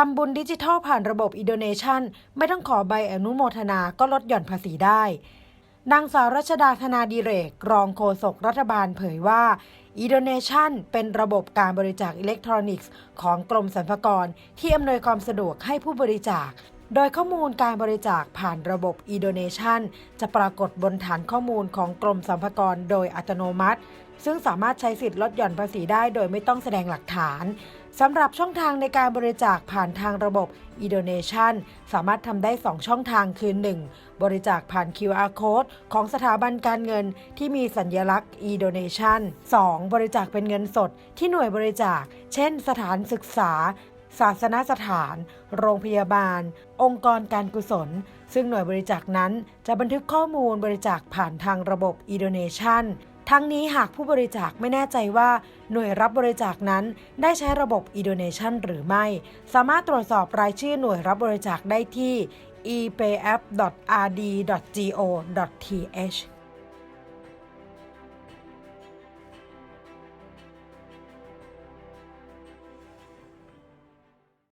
ทำบุญดิจิทัลผ่านระบบ e d o n a t i o n ไม่ต้องขอใบอนุโมทนาก็ลดหย่อนภาษีได้ นางสาวรัชดาธนาดีเรก รองโฆษกรัฐบาลเผยว่า e d o n a t i o n เป็นระบบการบริจาคอิเล็กทรอนิกส์ ของกรมสรรพากร ที่อำนวยความสะดวกให้ผู้บริจาค โดยข้อมูลการบริจาคผ่านระบบ e d o n a t i o n จะปรากฏบนฐานข้อมูลของกรมสรรพากรโดยอัตโนมัติ ซึ่งสามารถใช้สิทธิ์ลดหย่อนภาษีได้โดยไม่ต้องแสดงหลักฐาน สำหรับช่องทางในการบริจาคผ่านทางระบบ e d o n a t i o n สามารถทำได้ 2 ช่องทางคือ 1. บริจาคผ่าน QR code ของสถาบันการเงินที่มีสัญลักษณ์ e d o n a t i o n 2. บริจาคเป็นเงินสดที่หน่วยบริจาค เช่น สถานศึกษา ศาสนสถาน โรงพยาบาล องค์กรการกุศล ซึ่งหน่วยบริจาคนั้นจะบันทึกข้อมูลบริจาคผ่านทางระบบ e d o n a t i o n ทั้งนี้หากผู้บริจาคไม่แน่ใจว่า หน่วยรับบริจาคนั้นได้ใช้ระบบ e d o n a t i o n หรือไม่ สามารถตรวจสอบรายชื่อหน่วยรับบริจาคได้ที่ epayap.rd.go.th